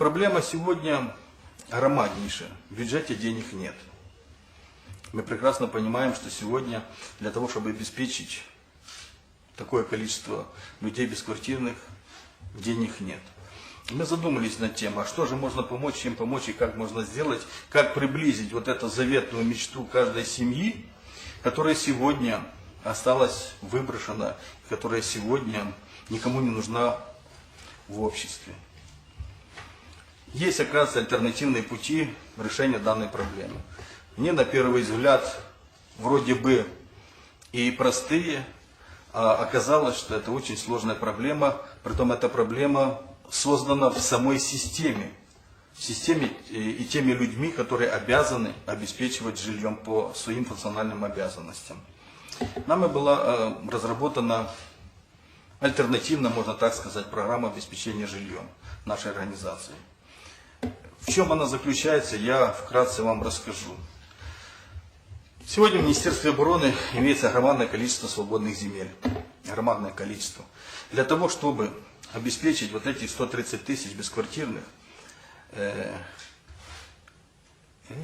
Проблема сегодня громаднейшая. В бюджете денег нет. Мы прекрасно понимаем, что сегодня для того, чтобы обеспечить такое количество людей бесквартирных, денег нет. Мы задумались над тем, а что же можно помочь, чем помочь и как можно сделать, как приблизить вот эту заветную мечту каждой семьи, которая сегодня осталась выброшена, которая сегодня никому не нужна в обществе. Есть, оказывается, альтернативные пути решения данной проблемы. Мне на первый взгляд вроде бы и простые, а оказалось, что это очень сложная проблема, притом эта проблема создана в самой системе, в системе и и теми людьми, которые обязаны обеспечивать жильем по своим функциональным обязанностям. Нами была э, разработана альтернативно, можно так сказать, программа обеспечения жильем нашей организации. В чем она заключается, я вкратце вам расскажу. Сегодня в Министерстве обороны имеется громадное количество свободных земель. Громадное количество. Для того, чтобы обеспечить вот эти 130 тысяч бесквартирных, э,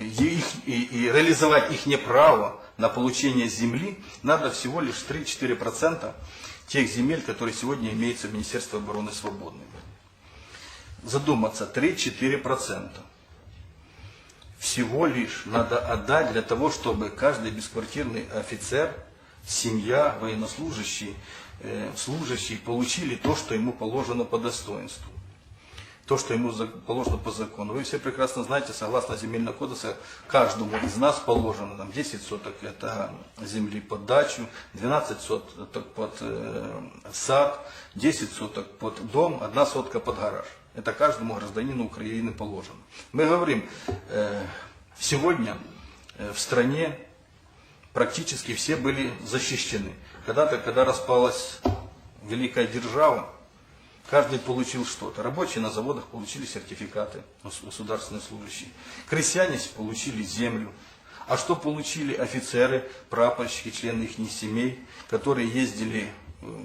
их- и- и реализовать их право на получение земли, надо всего лишь 3-4% тех земель, которые сегодня имеются в Министерстве обороны свободными. Задуматься, 3-4% всего лишь надо отдать для того, чтобы каждый бесквартирный офицер, семья, военнослужащий, э, служащий получили то, что ему положено по достоинству. То, что ему положено по закону. Вы все прекрасно знаете, согласно земельного кодекса, каждому из нас положено там, 10 соток это земли под дачу, 12 соток под э, сад, 10 соток под дом, одна сотка под гараж. Это каждому гражданину Украины положено. Мы говорим, э, сегодня э, в стране практически все были защищены. Когда-то, когда распалась великая держава, каждый получил что-то. Рабочие на заводах получили сертификаты, гос- государственные служащие. Крестьяне получили землю. А что получили офицеры, прапорщики, члены их семей, которые ездили э,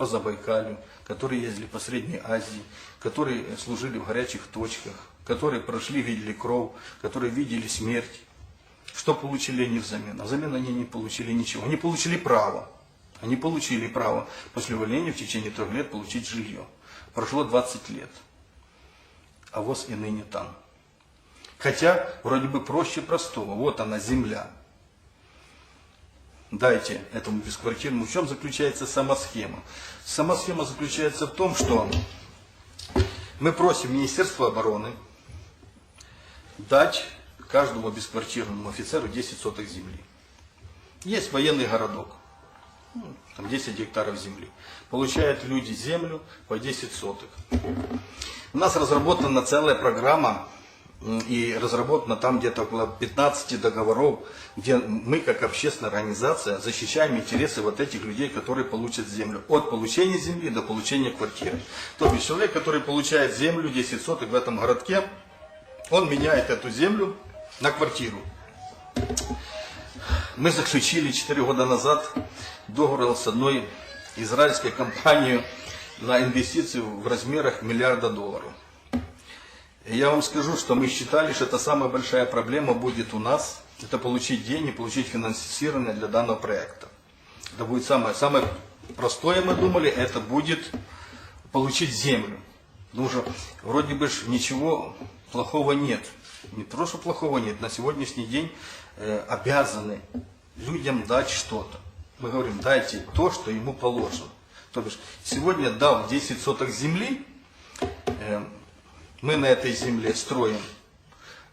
по Забайкалю, которые ездили по Средней Азии, которые служили в горячих точках, которые прошли, видели кровь, которые видели смерть. Что получили они взамен? А взамен они не получили ничего. Они получили право. Они получили право после увольнения в течение трех лет получить жилье. Прошло 20 лет. А ВОЗ и ныне там. Хотя вроде бы проще простого. Вот она, земля. Дайте этому бесквартирному. В чем заключается сама схема? Сама схема заключается в том, что мы просим Министерство обороны дать каждому бесквартирному офицеру 10 соток земли. Есть военный городок, ну, там 10 гектаров земли. Получают люди землю по 10 соток. У нас разработана целая программа, и разработано там где-то около 15 договоров, где мы, как общественная организация, защищаем интересы вот этих людей, которые получат землю. От получения земли до получения квартиры. То есть человек, который получает землю, 10 соток в этом городке, он меняет эту землю на квартиру. Мы заключили 4 года назад договор с одной израильской компанией на инвестицию в размерах миллиарда долларов. Я вам скажу, что мы считали, что это самая большая проблема будет у нас, это получить деньги, получить финансирование для данного проекта. Это будет самое, самое простое, мы думали, это будет получить землю. Потому что вроде бы ничего плохого нет. Не то, что плохого нет, на сегодняшний день э, обязаны людям дать что-то. Мы говорим, дайте то, что ему положено. То бишь, сегодня дав 10 соток земли, э, мы на этой земле строим,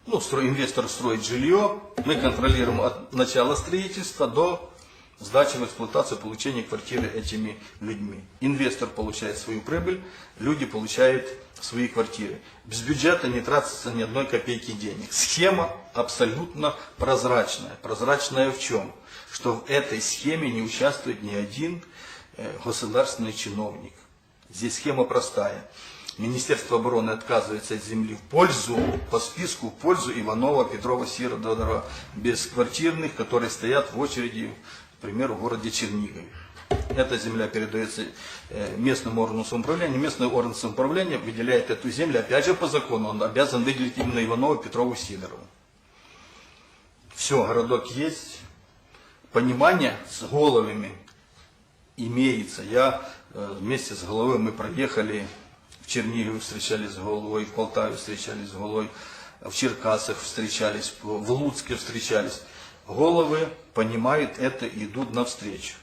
ну, стро- инвестор строит жилье, мы контролируем от начала строительства до сдачи в эксплуатацию, получения квартиры этими людьми. Инвестор получает свою прибыль, люди получают свои квартиры. Без бюджета не тратится ни одной копейки денег. Схема абсолютно прозрачная. Прозрачная в чем? Что в этой схеме не участвует ни один э, государственный чиновник. Здесь схема простая. Министерство обороны отказывается от земли в пользу, по списку, в пользу Иванова, Петрова, Сиродора, бесквартирных, которые стоят в очереди, к примеру, в городе Чернигове. эта земля передается э, местному органу самоуправления, местный орган самоуправления выделяет эту землю, опять же по закону, он обязан выделить именно Иванову, Петрову, Сидорову. Все, городок есть, понимание с головами имеется. Я э, вместе с головой мы проехали в Чернигове, встречались с головой, в Полтаве встречались с головой, в Черкасах встречались, в Луцке встречались. Головы понимают это и идут навстречу.